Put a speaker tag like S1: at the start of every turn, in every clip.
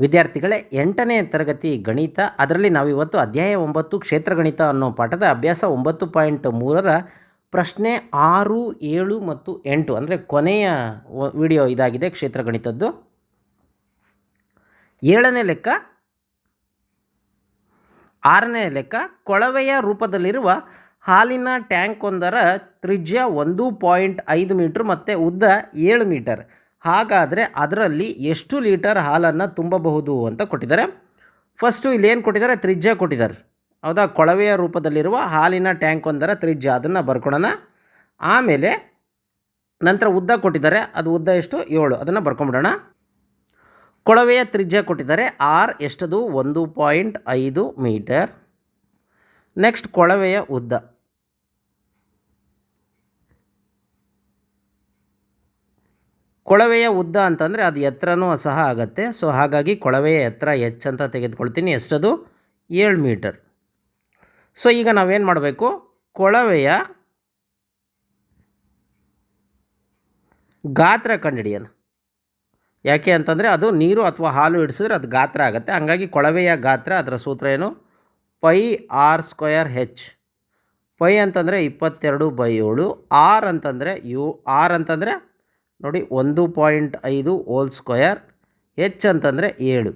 S1: ವಿದ್ಯಾರ್ಥಿಗಳೇ, ಎಂಟನೇ ತರಗತಿ ಗಣಿತ, ಅದರಲ್ಲಿ ನಾವಿವತ್ತು ಅಧ್ಯಾಯ ಒಂಬತ್ತು ಕ್ಷೇತ್ರ ಗಣಿತ ಅನ್ನೋ ಪಾಠದ ಅಭ್ಯಾಸ ಒಂಬತ್ತು ಪಾಯಿಂಟ್ ಮೂರರ ಪ್ರಶ್ನೆ ಆರು, ಏಳು ಮತ್ತು ಎಂಟು, ಅಂದರೆ ಕೊನೆಯ ವಿಡಿಯೋ ಇದಾಗಿದೆ ಕ್ಷೇತ್ರ ಗಣಿತದ್ದು. ಏಳನೇ ಲೆಕ್ಕ, ಆರನೇ ಲೆಕ್ಕ, ಕೊಳವೆಯ ರೂಪದಲ್ಲಿರುವ ಹಾಲಿನ ಟ್ಯಾಂಕ್ ಒಂದರ ತ್ರಿಜ್ಯ ಒಂದು ಪಾಯಿಂಟ್ ಐದು ಮೀಟ್ರ್ ಮತ್ತು ಉದ್ದ ಏಳು ಮೀಟರ್. ಹಾಗಾದರೆ ಅದರಲ್ಲಿ ಎಷ್ಟು ಲೀಟರ್ ಹಾಲನ್ನು ತುಂಬಬಹುದು ಅಂತ ಕೊಟ್ಟಿದ್ದಾರೆ. ಫಸ್ಟು ಇಲ್ಲಿ ಏನು ಕೊಟ್ಟಿದ್ದಾರೆ? ತ್ರಿಜ್ಯ ಕೊಟ್ಟಿದ್ದಾರೆ. ಹೌದಾ? ಕೊಳವೆಯ ರೂಪದಲ್ಲಿರುವ ಹಾಲಿನ ಟ್ಯಾಂಕ್ ಒಂದರ ತ್ರಿಜ್ಯ, ಅದನ್ನು ಬರ್ಕೊಳ್ಳೋಣ. ಆಮೇಲೆ ನಂತರ ಉದ್ದ ಕೊಟ್ಟಿದ್ದಾರೆ. ಅದು ಉದ್ದ ಎಷ್ಟು? ಏಳು. ಅದನ್ನು ಬರ್ಕೊಂಬಿಡೋಣ. ಕೊಳವೆಯ ತ್ರಿಜ್ಯ ಕೊಟ್ಟಿದ್ದಾರೆ. ಆರ್ ಎಷ್ಟದು? ಒಂದು ಪಾಯಿಂಟ್ ಐದು ಮೀಟರ್. ನೆಕ್ಸ್ಟ್ ಕೊಳವೆಯ ಉದ್ದ. ಕೊಳವೆಯ ಉದ್ದ ಅಂತಂದರೆ ಅದು ಎತ್ತರನೂ ಸಹ ಆಗುತ್ತೆ. ಸೊ, ಹಾಗಾಗಿ ಕೊಳವೆಯ ಎತ್ತರ ಎಚ್ ಅಂತ ತೆಗೆದುಕೊಳ್ತೀನಿ. ಎಷ್ಟದು? ಏಳು ಮೀಟರ್. ಸೊ, ಈಗ ನಾವೇನು ಮಾಡಬೇಕು? ಕೊಳವೆಯ ಗಾತ್ರ ಕಂಡುಹಿಡಿಯೋಣ. ಯಾಕೆ ಅಂತಂದರೆ ಅದು ನೀರು ಅಥವಾ ಹಾಲು ಇಡಿಸಿದ್ರೆ ಅದು ಗಾತ್ರ ಆಗುತ್ತೆ. ಹಾಗಾಗಿ ಕೊಳವೆಯ ಗಾತ್ರ ಅದರ ಸೂತ್ರ ಏನು? Pi R square H pi ಅಂತಂದರೆ ಇಪ್ಪತ್ತೆರಡು ಬೈ ಏಳು. ಆರ್ ಅಂತಂದರೆ ಯು, ಆರ್ ಅಂತಂದರೆ ನೋಡಿ ಒಂದು ಪಾಯಿಂಟ್ ಐದು ಓಲ್ ಸ್ಕ್ವಯರ್ ಹೆಚ್ ಅಂತಂದರೆ ಏಳು.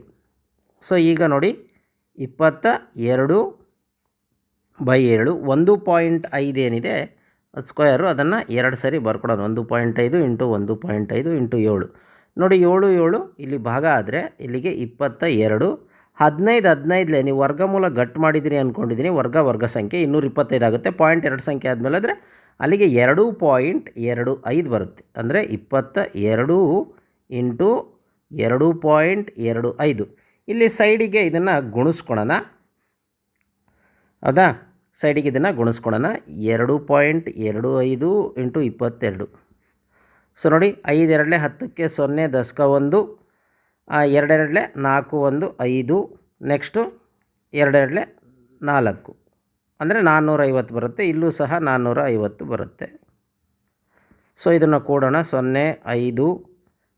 S1: ಸೊ ಈಗ ನೋಡಿ ಇಪ್ಪತ್ತ ಎರಡು ಬೈ ಏಳು. ಒಂದು ಪಾಯಿಂಟ್ ಐದು ಏನಿದೆ ಸ್ಕ್ವಯರು ಅದನ್ನು ಎರಡು ಸರಿ ಬರ್ಕೊಡೋಣ. ಒಂದು ಪಾಯಿಂಟ್ ಐದು ಇಂಟು ಒಂದು ಪಾಯಿಂಟ್ ಐದು ಇಂಟು ಏಳು. ನೋಡಿ ಏಳು ಏಳು ಇಲ್ಲಿ ಭಾಗ ಆದರೆ ಇಲ್ಲಿಗೆ ಇಪ್ಪತ್ತ ಎರಡು. ಹದಿನೈದು ಹದಿನೈದಲೇ ನೀವು ವರ್ಗಮೂಲ ಗಟ್ ಮಾಡಿದ್ದೀನಿ ಅಂದ್ಕೊಂಡಿದ್ದೀನಿ ವರ್ಗ ವರ್ಗ ಸಂಖ್ಯೆ ಇನ್ನೂರ ಇಪ್ಪತ್ತೈದು ಆಗುತ್ತೆ. ಪಾಯಿಂಟ್ ಎರಡು ಸಂಖ್ಯೆ ಆದಮೇಲೆ ಆದರೆ ಅಲ್ಲಿಗೆ ಎರಡು ಪಾಯಿಂಟ್ ಎರಡು ಐದು ಬರುತ್ತೆ. ಅಂದರೆ ಇಪ್ಪತ್ತ ಎರಡು ಇಂಟು ಎರಡು ಪಾಯಿಂಟ್ ಎರಡು ಐದು. ಇಲ್ಲಿ ಸೈಡಿಗೆ ಇದನ್ನು ಗುಣಿಸ್ಕೊಳ್ಳೋಣ ಹೌದಾ ಸೈಡಿಗೆ ಇದನ್ನು ಗುಣಿಸ್ಕೊಳ್ಳೋಣ ಎರಡು ಪಾಯಿಂಟ್ ಎರಡು ಐದು ಇಂಟು ಇಪ್ಪತ್ತೆರಡು. ಸೊ ನೋಡಿ, ಐದು ಎರಡಲೆ ಹತ್ತಕ್ಕೆ ಸೊನ್ನೆ ದಶಕ ಒಂದು ಎರಡೆರಡಲೆ ನಾಲ್ಕು ಒಂದು ಐದು, ನೆಕ್ಸ್ಟು ಎರಡೆರಡಲೆ ನಾಲ್ಕು. ಅಂದರೆ ನಾನ್ನೂರ ಐವತ್ತು ಬರುತ್ತೆ, ಇಲ್ಲೂ ಸಹ ನಾನ್ನೂರ ಐವತ್ತು ಬರುತ್ತೆ. ಸೊ ಇದನ್ನು ಕೂಡೋಣ. ಸೊನ್ನೆ, ಐದು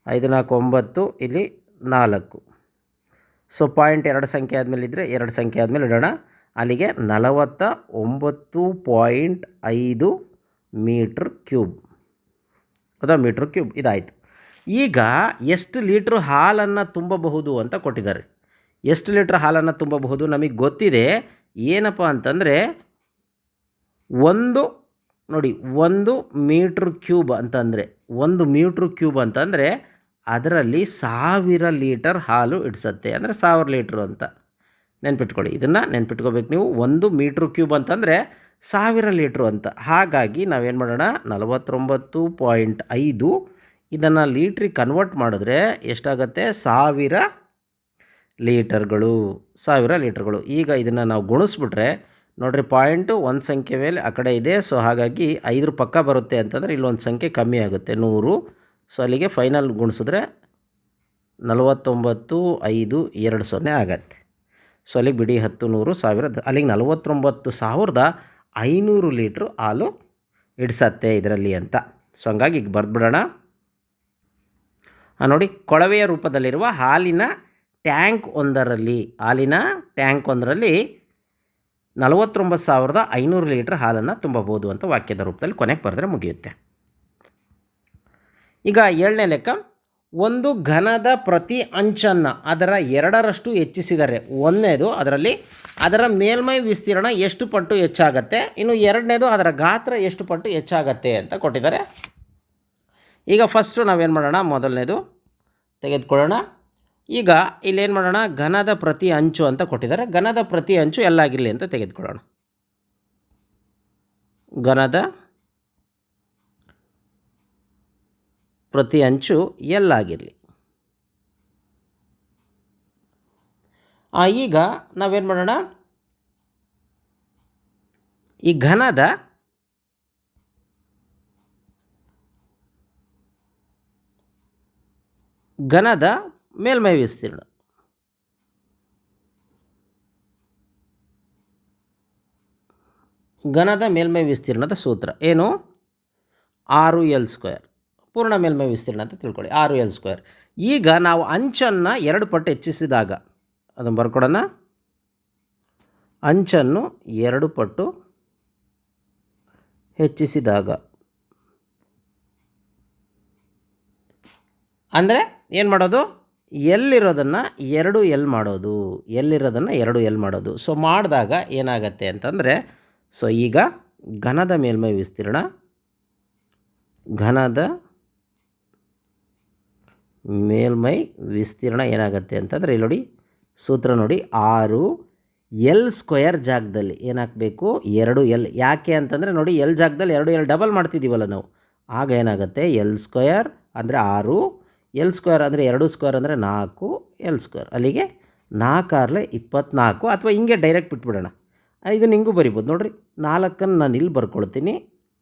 S1: ಐದು, ನಾಲ್ಕು, ಒಂಬತ್ತು, ಇಲ್ಲಿ ನಾಲ್ಕು. ಸೊ ಪಾಯಿಂಟ್ ಎರಡು ಸಂಖ್ಯೆ ಆದಮೇಲೆ ಇದ್ದರೆ ಎರಡು ಸಂಖ್ಯೆ ಆದಮೇಲೆ ಇಡೋಣ. ಅಲ್ಲಿಗೆ ನಲವತ್ತ ಒಂಬತ್ತು ಪಾಯಿಂಟ್ ಐದು ಮೀಟ್ರ್ ಕ್ಯೂಬ್. ಅಥವಾ ಮೀಟ್ರ್ ಕ್ಯೂಬ್, ಇದಾಯಿತು. ಈಗ ಎಷ್ಟು ಲೀಟ್ರ್ ಹಾಲನ್ನು ತುಂಬಬಹುದು ಅಂತ ಕೊಟ್ಟಿದ್ದಾರೆ. ಎಷ್ಟು ಲೀಟ್ರ್ ಹಾಲನ್ನು ತುಂಬಬಹುದು? ನಮಗೆ ಗೊತ್ತಿದೆ. ಏನಪ್ಪ ಅಂತಂದರೆ ಒಂದು, ನೋಡಿ, ಒಂದು ಮೀಟ್ರ್ ಕ್ಯೂಬ್ ಅಂತಂದರೆ, ಒಂದು ಮೀಟ್ರ್ ಕ್ಯೂಬ್ ಅಂತಂದರೆ ಅದರಲ್ಲಿ ಸಾವಿರ ಲೀಟರ್ ಹಾಲು ಇಡಿಸತ್ತೆ. ಅಂದರೆ ಸಾವಿರ ಲೀಟ್ರು ಅಂತ. ನೆನ್ಪಿಟ್ಕೊಳ್ಳಿ, ಇದನ್ನು ನೆನ್ಪಿಟ್ಕೋಬೇಕು ನೀವು. ಒಂದು ಮೀಟ್ರ್ ಕ್ಯೂಬ್ ಅಂತಂದರೆ ಸಾವಿರ ಲೀಟ್ರು ಅಂತ. ಹಾಗಾಗಿ ನಾವೇನು ಮಾಡೋಣ? ನಲವತ್ತೊಂಬತ್ತು ಪಾಯಿಂಟ್ ಐದು ಇದನ್ನು ಲೀಟ್ರಿಗೆ ಕನ್ವರ್ಟ್ ಮಾಡಿದ್ರೆ ಎಷ್ಟಾಗತ್ತೆ? ಸಾವಿರ ಲೀಟರ್ಗಳು, ಸಾವಿರ ಲೀಟರ್ಗಳು. ಈಗ ಇದನ್ನು ನಾವು ಗುಣಿಸ್ಬಿಟ್ರೆ ನೋಡಿರಿ ಪಾಯಿಂಟು ಒಂದು ಸಂಖ್ಯೆ ಮೇಲೆ ಆ ಕಡೆ ಇದೆ. ಸೊ, ಹಾಗಾಗಿ ಐದರ ಪಕ್ಕ ಬರುತ್ತೆ ಅಂತಂದರೆ ಇಲ್ಲೊಂದು ಸಂಖ್ಯೆ ಕಮ್ಮಿ ಆಗುತ್ತೆ. ನೂರು. ಸೊ, ಅಲ್ಲಿಗೆ ಫೈನಲ್ ಗುಣಿಸಿದ್ರೆ ನಲವತ್ತೊಂಬತ್ತು, ಐದು, ಎರಡು ಸೊನ್ನೆ ಆಗತ್ತೆ. ಸೊ, ಅಲ್ಲಿಗೆ ಬಿಡಿ ಹತ್ತು, ನೂರು ಸಾವಿರ ಅಲ್ಲಿಗೆ ನಲವತ್ತೊಂಬತ್ತು ಸಾವಿರದ ಐನೂರು ಲೀಟ್ರು ಹಾಲು ಹಿಡ್ಸತ್ತೆ ಇದರಲ್ಲಿ ಅಂತ. ಸೊ, ಹಂಗಾಗಿ ಈಗ ಬರೆದ್ಬಿಡೋಣ. ನೋಡಿ ಕೊಳವೆಯ ರೂಪದಲ್ಲಿರುವ ಹಾಲಿನ ಟ್ಯಾಂಕ್ ಒಂದರಲ್ಲಿ, ಹಾಲಿನ ಟ್ಯಾಂಕ್ ಒಂದರಲ್ಲಿ ನಲವತ್ತೊಂಬತ್ತು ಸಾವಿರದ ಐನೂರು ಲೀಟ್ರ್ ಹಾಲನ್ನು ತುಂಬಬಹುದು ಅಂತ ವಾಕ್ಯದ ರೂಪದಲ್ಲಿ ಕೊನೆಗೆ ಬರೆದ್ರೆ ಮುಗಿಯುತ್ತೆ. ಈಗ ಏಳನೇ ಲೆಕ್ಕ, ಒಂದು ಘನದ ಪ್ರತಿ ಅಂಚನ್ನು ಅದರ ಎರಡರಷ್ಟು ಹೆಚ್ಚಿಸಿದರೆ ಒಂದನೇದು ಅದರಲ್ಲಿ ಅದರ ಮೇಲ್ಮೈ ವಿಸ್ತೀರ್ಣ ಎಷ್ಟು ಪಟ್ಟು ಹೆಚ್ಚಾಗತ್ತೆ, ಇನ್ನು ಎರಡನೇದು ಅದರ ಗಾತ್ರ ಎಷ್ಟು ಪಟ್ಟು ಹೆಚ್ಚಾಗತ್ತೆ ಅಂತ ಕೊಟ್ಟಿದ್ದಾರೆ. ಈಗ ಫಸ್ಟು ನಾವೇನು ಮಾಡೋಣ, ಮೊದಲನೇದು ತೆಗೆದುಕೊಳ್ಳೋಣ. ಈಗ ಇಲ್ಲೇನು ಮಾಡೋಣ? ಘನದ ಪ್ರತಿ ಅಂಚು ಅಂತ ಕೊಟ್ಟಿದ್ದಾರೆ. ಘನದ ಪ್ರತಿ ಅಂಚು ಎಲ್ಲಾಗಿರಲಿ ಅಂತ ತೆಗೆದುಕೊಳ್ಳೋಣ. ಘನದ ಪ್ರತಿ ಅಂಚು ಎಲ್ಲಾಗಿರಲಿ ಈಗ ನಾವೇನು ಮಾಡೋಣ? ಈ ಘನದ ಘನದ ಮೇಲ್ಮೈ ವಿಸ್ತೀರ್ಣ. ಘನದ ಮೇಲ್ಮೈ ವಿಸ್ತೀರ್ಣದ ಸೂತ್ರ ಏನು? ಆರು ಎಲ್ ಸ್ಕ್ವೇರ್. ಪೂರ್ಣ ಮೇಲ್ಮೈ ವಿಸ್ತೀರ್ಣ ಅಂತ ತಿಳ್ಕೊಳ್ಳಿ. ಆರು ಎಲ್ ಸ್ಕ್ವೇರ್. ಈಗ ನಾವು ಅಂಚನ್ನು ಎರಡು ಪಟ್ಟು ಹೆಚ್ಚಿಸಿದಾಗ ಅದನ್ನು ಬರ್ಕೊಡೋಣ. ಅಂಚನ್ನು ಎರಡು ಪಟ್ಟು ಹೆಚ್ಚಿಸಿದಾಗ, ಅಂದರೆ ಏನು ಮಾಡೋದು? ಎಲ್ಲಿರೋದನ್ನು ಎರಡು ಎಲ್ ಮಾಡೋದು, ಎಲ್ಲಿರೋದನ್ನು ಎರಡು ಎಲ್ ಮಾಡೋದು. ಸೊ ಮಾಡಿದಾಗ ಏನಾಗತ್ತೆ ಅಂತಂದರೆ ಸೊ ಈಗ ಘನದ ಮೇಲ್ಮೈ ವಿಸ್ತೀರ್ಣ, ಘನದ ಮೇಲ್ಮೈ ವಿಸ್ತೀರ್ಣ ಏನಾಗುತ್ತೆ ಅಂತಂದರೆ, ಇಲ್ಲಿ ನೋಡಿ, ಸೂತ್ರ ನೋಡಿ, ಆರು ಎಲ್ ಸ್ಕ್ವಯರ್ ಜಾಗದಲ್ಲಿ ಏನಾಗಬೇಕು? ಎರಡು ಎಲ್ ಯಾಕೆ ಅಂತಂದರೆ, ನೋಡಿ ಎಲ್ ಜಾಗದಲ್ಲಿ ಎರಡು ಎಲ್ ಡಬಲ್ ಮಾಡ್ತಿದ್ದೀವಲ್ಲ ನಾವು. ಆಗ ಏನಾಗುತ್ತೆ? ಎಲ್ ಸ್ಕ್ವಯರ್ ಅಂದರೆ ಆರು ಎಲ್ ಸ್ಕ್ವೇರ್ ಅಂದರೆ ಎರಡು ಸ್ಕ್ವೇರ್ ಅಂದರೆ ನಾಲ್ಕು, ಎಲ್ ಸ್ಕ್ವೇರ್. ಅಲ್ಲಿಗೆ ನಾಲ್ಕಾರ್ಲೆ ಇಪ್ಪತ್ನಾಲ್ಕು ಅಥವಾ ಹಿಂಗೆ ಡೈರೆಕ್ಟ್ ಬಿಟ್ಬಿಡೋಣ. ಇದು ನಿಂಗೂ ಬರಿಬೋದು. ನೋಡಿರಿ, ನಾಲ್ಕನ್ನು ನಾನು ಇಲ್ಲಿ ಬರ್ಕೊಳ್ತೀನಿ,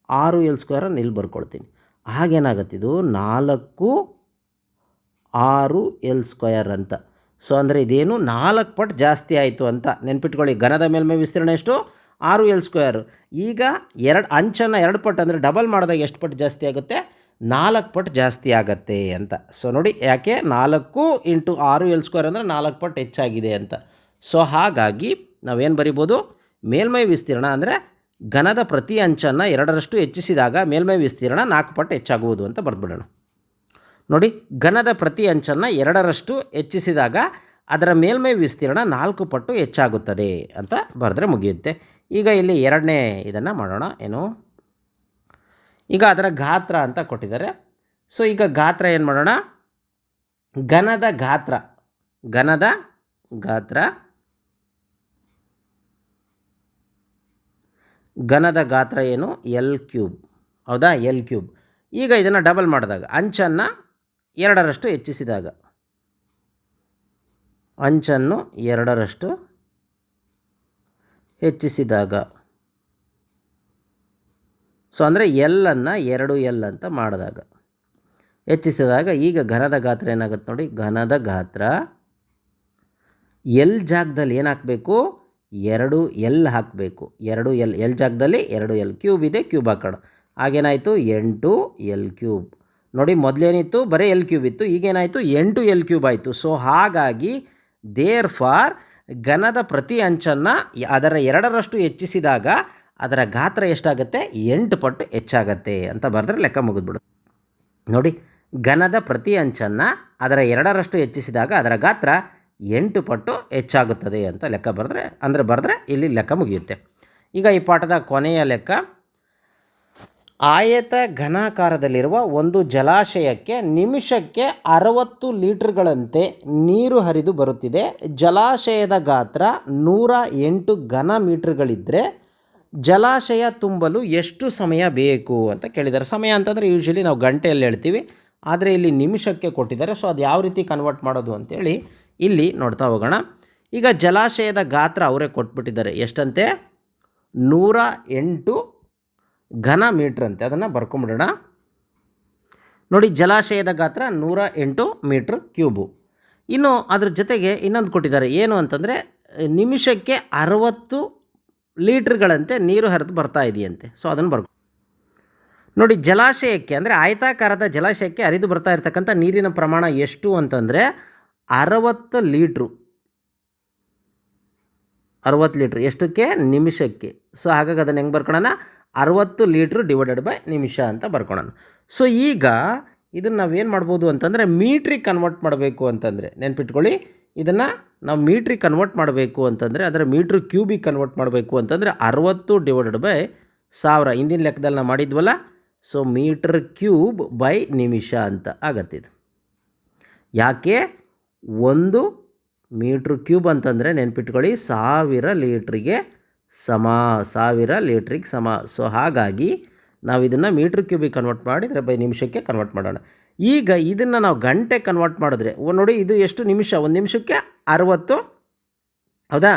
S1: ಆರು ಎಲ್ ಸ್ಕ್ವೇರನ್ನು ಇಲ್ಲಿ ಬರ್ಕೊಳ್ತೀನಿ. ಹಾಗೇನಾಗತ್ತಿದು ನಾಲ್ಕು, ಆರು ಎಲ್ ಸ್ಕ್ವಯರ್ ಅಂತ. ಸೊ, ಅಂದರೆ ಇದೇನು? ನಾಲ್ಕು ಪಟ್ಟು ಜಾಸ್ತಿ ಆಯಿತು ಅಂತ. ನೆನ್ಪಿಟ್ಕೊಳ್ಳಿ, ಘನದ ಮೇಲ್ಮೈ ವಿಸ್ತೀರ್ಣ ಎಷ್ಟು? ಆರು ಎಲ್ ಸ್ಕ್ವೇರ್. ಈಗ ಎರಡು ಅಂಚನ್ನು ಎರಡು ಪಟ್ಟು ಅಂದರೆ ಡಬಲ್ ಮಾಡಿದಾಗ ಎಷ್ಟು ಪಟ್ಟು ಜಾಸ್ತಿ ಆಗುತ್ತೆ? ನಾಲ್ಕು ಪಟ್ಟು ಜಾಸ್ತಿ ಆಗತ್ತೆ ಅಂತ. ಸೊ ನೋಡಿ ಯಾಕೆ? ನಾಲ್ಕು ಇಂಟು ಆರು ಎಲ್ ಸ್ಕ್ವೇರ್ ಅಂದರೆ ನಾಲ್ಕು ಪಟ್ಟು ಹೆಚ್ಚಾಗಿದೆ ಅಂತ. ಸೊ ಹಾಗಾಗಿ ನಾವೇನು ಬರಿಬೋದು? ಮೇಲ್ಮೈ ವಿಸ್ತೀರ್ಣ ಅಂದರೆ ಘನದ ಪ್ರತಿ ಅಂಚನ್ನು ಎರಡರಷ್ಟು ಹೆಚ್ಚಿಸಿದಾಗ ಮೇಲ್ಮೈ ವಿಸ್ತೀರ್ಣ ನಾಲ್ಕು ಪಟ್ಟು ಹೆಚ್ಚಾಗುವುದು ಅಂತ ಬರೆದ್ಬಿಡೋಣ. ನೋಡಿ, ಘನದ ಪ್ರತಿ ಅಂಚನ್ನು ಎರಡರಷ್ಟು ಹೆಚ್ಚಿಸಿದಾಗ ಅದರ ಮೇಲ್ಮೈ ವಿಸ್ತೀರ್ಣ ನಾಲ್ಕು ಪಟ್ಟು ಹೆಚ್ಚಾಗುತ್ತದೆ ಅಂತ ಬರೆದ್ರೆ ಮುಗಿಯುತ್ತೆ. ಈಗ ಇಲ್ಲಿ ಎರಡನೇ ಇದನ್ನು ಮಾಡೋಣ. ಏನು? ಈಗ ಅದರ ಗಾತ್ರ ಅಂತ ಕೊಟ್ಟಿದ್ದಾರೆ. ಸೊ ಈಗ ಗಾತ್ರ ಏನು ಮಾಡೋಣ? ಘನದ ಗಾತ್ರ. ಘನದ ಗಾತ್ರ. ಘನದ ಗಾತ್ರ ಏನು? ಎಲ್ ಕ್ಯೂಬ್ ಹೌದಾ? ಎಲ್ ಕ್ಯೂಬ್ ಈಗ ಇದನ್ನು ಡಬಲ್ ಮಾಡಿದಾಗ ಅಂಚನ್ನು ಎರಡರಷ್ಟು ಹೆಚ್ಚಿಸಿದಾಗ. ಅಂಚನ್ನು ಎರಡರಷ್ಟು ಹೆಚ್ಚಿಸಿದಾಗ. ಸೊ ಅಂದರೆ ಎಲ್ಲನ್ನು ಎರಡು ಎಲ್ ಅಂತ ಮಾಡಿದಾಗ. ಹೆಚ್ಚಿಸಿದಾಗ ಈಗ ಘನದ ಗಾತ್ರ ಏನಾಗುತ್ತೆ ನೋಡಿ, ಘನದ ಗಾತ್ರ ಎಲ್ ಜಾಗದಲ್ಲಿ ಏನು ಹಾಕಬೇಕು ಎರಡು ಎಲ್ ಹಾಕಬೇಕು. ಎರಡು ಎಲ್ ಎಲ್ ಜಾಗದಲ್ಲಿ ಎರಡು ಎಲ್ ಕ್ಯೂಬ್ ಇದೆ, ಕ್ಯೂಬ್ ಹಾಕೋಣ. ಆಗೇನಾಯಿತು ಎಂಟು ಎಲ್ ಕ್ಯೂಬ್. ನೋಡಿ, ಮೊದಲೇನಿತ್ತು? ಬರೀ ಎಲ್ ಕ್ಯೂಬ್ ಇತ್ತು. ಈಗೇನಾಯಿತು? ಎಂಟು ಎಲ್ ಕ್ಯೂಬ್ ಆಯಿತು. ಸೊ ಹಾಗಾಗಿ ದೇರ್ ಫಾರ್ ಘನದ ಪ್ರತಿ ಅಂಚನ್ನು ಅದರ ಎರಡರಷ್ಟು ಹೆಚ್ಚಿಸಿದಾಗ ಅದರ ಗಾತ್ರ ಎಷ್ಟಾಗುತ್ತೆ? ಎಂಟು ಪಟ್ಟು ಹೆಚ್ಚಾಗತ್ತೆ ಅಂತ ಬರೆದ್ರೆ ಲೆಕ್ಕ ಮುಗಿದ್ಬಿಡು ನೋಡಿ, ಘನದ ಪ್ರತಿ ಅಂಚನ್ನು ಅದರ ಎರಡರಷ್ಟು ಹೆಚ್ಚಿಸಿದಾಗ ಅದರ ಗಾತ್ರ ಎಂಟು ಪಟ್ಟು ಹೆಚ್ಚಾಗುತ್ತದೆ ಅಂತ ಲೆಕ್ಕ ಬರೆದ್ರೆ, ಅಂದರೆ ಬರೆದ್ರೆ ಇಲ್ಲಿ ಲೆಕ್ಕ ಮುಗಿಯುತ್ತೆ. ಈಗ ಈ ಪಾಠದ ಕೊನೆಯ ಲೆಕ್ಕ, ಆಯತ ಘನಾಕಾರದಲ್ಲಿರುವ ಒಂದು ಜಲಾಶಯಕ್ಕೆ ನಿಮಿಷಕ್ಕೆ ಅರವತ್ತು ಲೀಟರ್ಗಳಂತೆ ನೀರು ಹರಿದು ಬರುತ್ತಿದೆ. ಜಲಾಶಯದ ಗಾತ್ರ ನೂರ ಎಂಟು ಘನ ಮೀಟರ್ಗಳಿದ್ದರೆ ಜಲಾಶಯ ತುಂಬಲು ಎಷ್ಟು ಸಮಯ ಬೇಕು ಅಂತ ಕೇಳಿದ್ದಾರೆ. ಸಮಯ ಅಂತಂದರೆ ಯೂಶ್ವಲಿ ನಾವು ಗಂಟೆಯಲ್ಲಿ ಹೇಳ್ತೀವಿ. ಆದರೆ ಇಲ್ಲಿ ನಿಮಿಷಕ್ಕೆ ಕೊಟ್ಟಿದ್ದಾರೆ. ಸೊ ಅದು ಯಾವ ರೀತಿ ಕನ್ವರ್ಟ್ ಮಾಡೋದು ಅಂತೇಳಿ ಇಲ್ಲಿ ನೋಡ್ತಾ ಹೋಗೋಣ. ಈಗ ಜಲಾಶಯದ ಗಾತ್ರ ಅವರೇ ಕೊಟ್ಬಿಟ್ಟಿದ್ದಾರೆ. ಎಷ್ಟಂತೆ? ನೂರ ಎಂಟು ಘನ ಮೀಟ್ರ್ ಅಂತೆ. ಅದನ್ನು ಬರ್ಕೊಂಬಿಡೋಣ. ನೋಡಿ, ಜಲಾಶಯದ ಗಾತ್ರ ನೂರ ಎಂಟು ಮೀಟ್ರ್ ಕ್ಯೂಬು ಇನ್ನು ಅದ್ರ ಜೊತೆಗೆ ಇನ್ನೊಂದು ಕೊಟ್ಟಿದ್ದಾರೆ. ಏನು ಅಂತಂದರೆ ನಿಮಿಷಕ್ಕೆ ಅರವತ್ತು ಲೀಟ್ರ್ಗಳಂತೆ ನೀರು ಹರಿದು ಬರ್ತಾ ಇದೆಯಂತೆ. ಸೊ ಅದನ್ನು ಬರ್ಕೊ ನೋಡಿ, ಜಲಾಶಯಕ್ಕೆ, ಅಂದರೆ ಆಯತಾಕಾರದ ಜಲಾಶಯಕ್ಕೆ ಹರಿದು ಬರ್ತಾ ಇರ್ತಕ್ಕಂಥ ನೀರಿನ ಪ್ರಮಾಣ ಎಷ್ಟು ಅಂತಂದರೆ ಅರವತ್ತು ಲೀಟ್ರು. ಅರವತ್ತು ಲೀಟ್ರ್. ಎಷ್ಟಕ್ಕೆ? ನಿಮಿಷಕ್ಕೆ. ಸೊ ಹಾಗಾಗಿ ಅದನ್ನು ಹೆಂಗೆ ಬರ್ಕೊಳ್ಳೋಣ ಅರವತ್ತು ಲೀಟ್ರ್ ಡಿವೈಡೆಡ್ ಬೈ ನಿಮಿಷ ಅಂತ ಬರ್ಕೊಳೋಣ. ಸೊ ಈಗ ಇದನ್ನು ನಾವೇನು ಮಾಡ್ಬೋದು ಅಂತಂದರೆ ಮೀಟ್ರಿಗೆ ಕನ್ವರ್ಟ್ ಮಾಡಬೇಕು ಅಂತಂದರೆ ನೆನ್ಪಿಟ್ಕೊಳ್ಳಿ. ಇದನ್ನು ನಾವು ಮೀಟ್ರಿಗೆ ಕನ್ವರ್ಟ್ ಮಾಡಬೇಕು ಅಂತಂದರೆ, ಅದರ ಮೀಟ್ರ್ ಕ್ಯೂಬಿಗೆ ಕನ್ವರ್ಟ್ ಮಾಡಬೇಕು ಅಂತಂದರೆ ಅರವತ್ತು ಡಿವೈಡೆಡ್ ಬೈ ಸಾವಿರ. ಹಿಂದಿನ ಲೆಕ್ಕದಲ್ಲಿ ನಾವು ಮಾಡಿದ್ವಲ್ಲ ಸೊ ಮೀಟ್ರ್ ಕ್ಯೂಬ್ ಬೈ ನಿಮಿಷ ಅಂತ ಆಗತ್ತಿದು ಯಾಕೆ? ಒಂದು ಮೀಟ್ರ್ ಕ್ಯೂಬ್ ಅಂತಂದರೆ ನೆನ್ಪಿಟ್ಕೊಳ್ಳಿ, ಸಾವಿರ ಲೀಟ್ರಿಗೆ ಸಮ, ಸಾವಿರ ಲೀಟ್ರಿಗೆ ಸಮ. ಸೊ ಹಾಗಾಗಿ ನಾವು ಇದನ್ನು ಮೀಟ್ರ್ ಕ್ಯೂಬಿಗೆ ಕನ್ವರ್ಟ್ ಮಾಡಿದರೆ ಬೈ ನಿಮಿಷಕ್ಕೆ ಕನ್ವರ್ಟ್ ಮಾಡೋಣ. ಈಗ ಇದನ್ನು ನಾವು ಗಂಟೆ ಕನ್ವರ್ಟ್ ಮಾಡಿದ್ರೆ ನೋಡಿ ಇದು ಎಷ್ಟು ನಿಮಿಷ? ಒಂದು ನಿಮಿಷಕ್ಕೆ ಅರವತ್ತು, ಹೌದಾ?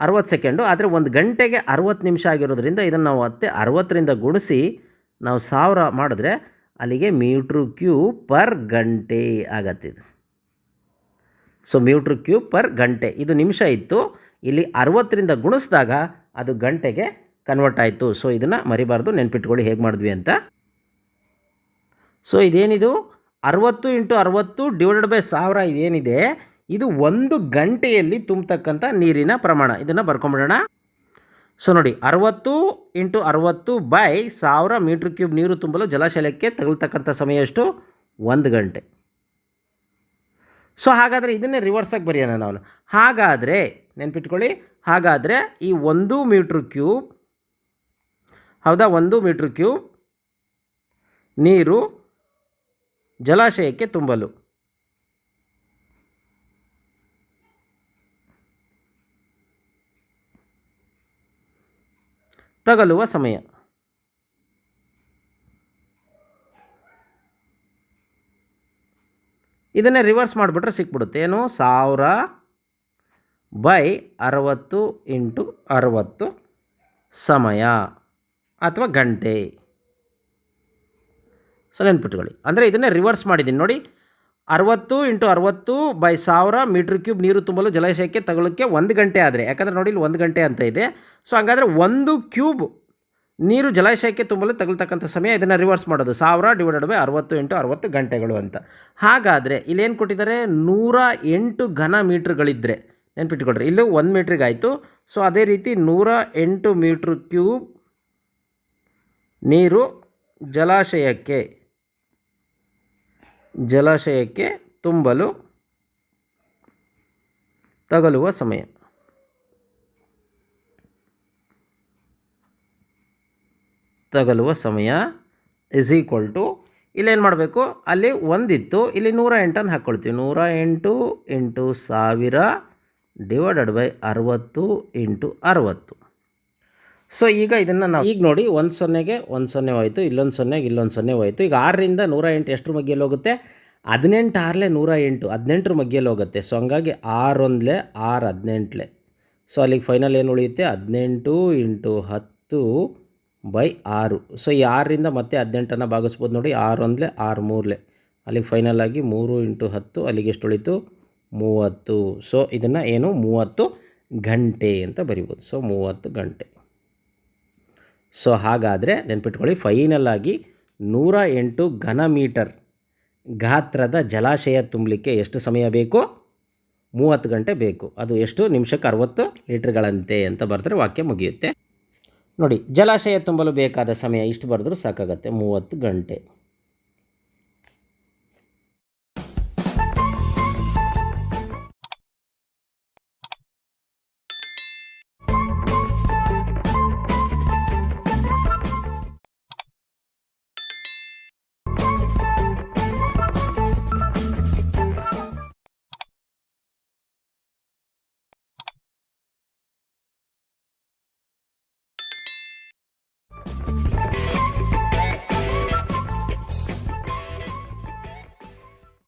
S1: ಅರವತ್ತು ಸೆಕೆಂಡು ಆದರೆ ಒಂದು ಗಂಟೆಗೆ ಅರವತ್ತು ನಿಮಿಷ ಆಗಿರೋದ್ರಿಂದ ಇದನ್ನು ನಾವು ಮತ್ತೆ ಅರವತ್ತರಿಂದ ಗುಣಿಸಿ ನಾವು ಸಾವಿರ ಮಾಡಿದ್ರೆ ಅಲ್ಲಿಗೆ ಮೀಟ್ರ್ ಕ್ಯೂ ಪರ್ ಗಂಟೆ ಆಗತ್ತಿದು ಸೊ ಮೀಟ್ರ್ ಕ್ಯೂ ಪರ್ ಗಂಟೆ. ಇದು ನಿಮಿಷ ಇತ್ತು. ಇಲ್ಲಿ ಅರವತ್ತರಿಂದ ಗುಣಿಸಿದಾಗ ಅದು ಗಂಟೆಗೆ ಕನ್ವರ್ಟ್ ಆಯಿತು. ಸೊ ಇದನ್ನು ಮರಿಬಾರ್ದು. ನೆನ್ಪಿಟ್ಕೊಳ್ಳಿ ಹೇಗೆ ಮಾಡಿದ್ವಿ ಅಂತ. ಸೊ ಇದೇನಿದು? ಅರವತ್ತು ಇಂಟು ಅರವತ್ತು ಡಿವೈಡೆಡ್ ಬೈ ಸಾವಿರ ಇದೇನಿದೆ? ಇದು ಒಂದು ಗಂಟೆಯಲ್ಲಿ ತುಂಬತಕ್ಕಂಥ ನೀರಿನ ಪ್ರಮಾಣ. ಇದನ್ನು ಬರ್ಕೊಂಬಿಡೋಣ. ಸೊ ನೋಡಿ, ಅರವತ್ತು ಇಂಟು ಅರವತ್ತು ಬೈ ಸಾವಿರ ಮೀಟ್ರ್ ಕ್ಯೂಬ್ ನೀರು ತುಂಬಲು ಜಲಾಶಯಕ್ಕೆ ತಗಲ್ತಕ್ಕಂಥ ಸಮಯ ಎಷ್ಟು? ಒಂದು ಗಂಟೆ. ಸೊ ಹಾಗಾದರೆ ಇದನ್ನೇ ರಿವರ್ಸಾಗಿ ಬರೆಯೋಣ ನಾವು. ಹಾಗಾದರೆ, ನೆನ್ಪಿಟ್ಕೊಳ್ಳಿ. ಹಾಗಾದರೆ ಈ ಒಂದು ಮೀಟ್ರ್ ಕ್ಯೂಬ್, ಹೌದಾ? ಒಂದು ಮೀಟ್ರ್ ಕ್ಯೂಬ್ ನೀರು ಜಲಾಶಯಕ್ಕೆ ತುಂಬಲು. ತಗಲುವ ಸಮಯ. ಇದನ್ನೇ ರಿವರ್ಸ್ ಮಾಡಿಬಿಟ್ರೆ ಸಿಕ್ಬಿಡುತ್ತೆ. ಏನು? ಸಾವಿರ ಬೈ ಅರವತ್ತು ಇಂಟು ಅರವತ್ತು ಸಮಯ ಅಥವಾ ಗಂಟೆ. ಸೊ ನೆನ್ಪಿಟ್ಕೊಳ್ಳಿ ಅಂದರೆ ಇದನ್ನೇ ರಿವರ್ಸ್ ಮಾಡಿದ್ದೀನಿ. ನೋಡಿ, ಅರವತ್ತು ಇಂಟು ಅರವತ್ತು ಬೈ ಸಾವಿರ ಮೀಟ್ರ್ ಕ್ಯೂಬ್ ನೀರು ತುಂಬಲು ಜಲಾಶಯಕ್ಕೆ ತಗೊಳ್ಳೋಕ್ಕೆ ಒಂದು ಗಂಟೆ ಆದರೆ, ಯಾಕಂದರೆ ನೋಡಿ ಇಲ್ಲಿ ಒಂದು ಗಂಟೆ ಅಂತ ಇದೆ. ಸೊ ಹಂಗಾದರೆ ಒಂದು ಕ್ಯೂಬ್ ನೀರು ಜಲಾಶಯಕ್ಕೆ ತುಂಬಲು ತಗೊಳ್ತಕ್ಕಂಥ ಸಮಯ ಇದನ್ನು ರಿವರ್ಸ್ ಮಾಡೋದು. ಸಾವಿರ ಡಿವೈಡೆಡ್ ಬೈ ಅರವತ್ತು ಇಂಟು ಅರವತ್ತು ಗಂಟೆಗಳು ಅಂತ. ಹಾಗಾದರೆ ಇಲ್ಲೇನು ಕೊಟ್ಟಿದ್ದಾರೆ? ನೂರ ಎಂಟು ಘನ ಮೀಟ್ರ್ಗಳಿದ್ದರೆ ನೆನ್ಪಿಟ್ಕೊಳ್ರಿ ಇಲ್ಲೂ ಒಂದು ಮೀಟ್ರಿಗೆ ಆಯಿತು. ಸೊ ಅದೇ ರೀತಿ ನೂರ ಎಂಟು ಮೀಟ್ರ್ ಕ್ಯೂಬ್ ನೀರು ಜಲಾಶಯಕ್ಕೆ ಜಲಾಶಯಕ್ಕೆ ತುಂಬಲು ತಗಲುವ ಸಮಯ. ತಗಲುವ ಸಮಯ ಇಸ್ ಈಕ್ವಲ್ ಟು ಇಲ್ಲೇನು ಮಾಡಬೇಕು? ಅಲ್ಲಿ ಒಂದಿತ್ತು, ಇಲ್ಲಿ ನೂರ ಎಂಟನ್ನು ಹಾಕ್ಕೊಳ್ತೀವಿ. ನೂರ ಎಂಟು ಇಂಟು ಸಾವಿರ ಡಿವೈಡೆಡ್ ಬೈ ಅರವತ್ತು ಇಂಟು ಅರವತ್ತು. ಸೊ ಈಗ ಇದನ್ನು ನಾವು ಈಗ ನೋಡಿ, ಒಂದು ಸೊನ್ನೆಗೆ ಒಂದು ಸೊನ್ನೆ ಹೋಯಿತು, ಇಲ್ಲೊಂದು ಸೊನ್ನೆಗೆ ಇಲ್ಲೊಂದು ಸೊನ್ನೆ ಹೋಯಿತು. ಈಗ ಆರರಿಂದ ನೂರ ಎಂಟು ಎಷ್ಟರ ಮಗ್ಗಿಯಲ್ಲಿ ಹೋಗುತ್ತೆ? ಹದಿನೆಂಟು ಆರಲೆ ನೂರ ಎಂಟು, ಹದಿನೆಂಟರ ಮಗ್ಗಿಯಲ್ಲಿ ಹೋಗುತ್ತೆ. ಸೊ ಹಂಗಾಗಿ ಆರೊಂದಲೆ ಆರು ಹದಿನೆಂಟ್ಲೆ. ಸೊ ಅಲ್ಲಿಗೆ ಫೈನಲ್ ಏನು ಉಳಿಯುತ್ತೆ? ಹದಿನೆಂಟು ಇಂಟು ಹತ್ತು ಬೈ ಆರು. ಸೊ ಈ ಆರರಿಂದ ಮತ್ತೆ ಹದಿನೆಂಟನ್ನು ಭಾಗಿಸ್ಬೋದು ನೋಡಿ, ಆರೊಂದಲೆ ಆರು ಮೂರಲೆ. ಅಲ್ಲಿಗೆ ಫೈನಲ್ ಆಗಿ ಮೂರು ಇಂಟು ಹತ್ತು, ಅಲ್ಲಿಗೆ ಎಷ್ಟು ಉಳಿತು? ಮೂವತ್ತು. ಸೊ ಇದನ್ನು ಏನು? ಮೂವತ್ತು ಗಂಟೆ ಅಂತ ಬರಿಬೋದು. ಸೊ ಮೂವತ್ತು ಗಂಟೆ. ಸೊ ಹಾಗಾದರೆ ನೆನ್ಪಿಟ್ಕೊಳ್ಳಿ ಫೈನಲ್ ಆಗಿ ನೂರ ಎಂಟು ಘನ ಮೀಟರ್ ಗಾತ್ರದ ಜಲಾಶಯ ತುಂಬಲಿಕ್ಕೆ ಎಷ್ಟು ಸಮಯ ಬೇಕು? ಮೂವತ್ತು ಗಂಟೆ ಬೇಕು. ಅದು ಎಷ್ಟು? ನಿಮಿಷಕ್ಕೆ ಅರವತ್ತು ಲೀಟ್ರ್ಗಳಂತೆ ಅಂತ ಬರೆದ್ರೆ ವಾಕ್ಯ ಮುಗಿಯುತ್ತೆ. ನೋಡಿ, ಜಲಾಶಯ ತುಂಬಲು ಬೇಕಾದ ಸಮಯ ಇಷ್ಟು ಬರೆದ್ರೂ ಸಾಕಾಗತ್ತೆ. ಮೂವತ್ತು ಗಂಟೆ.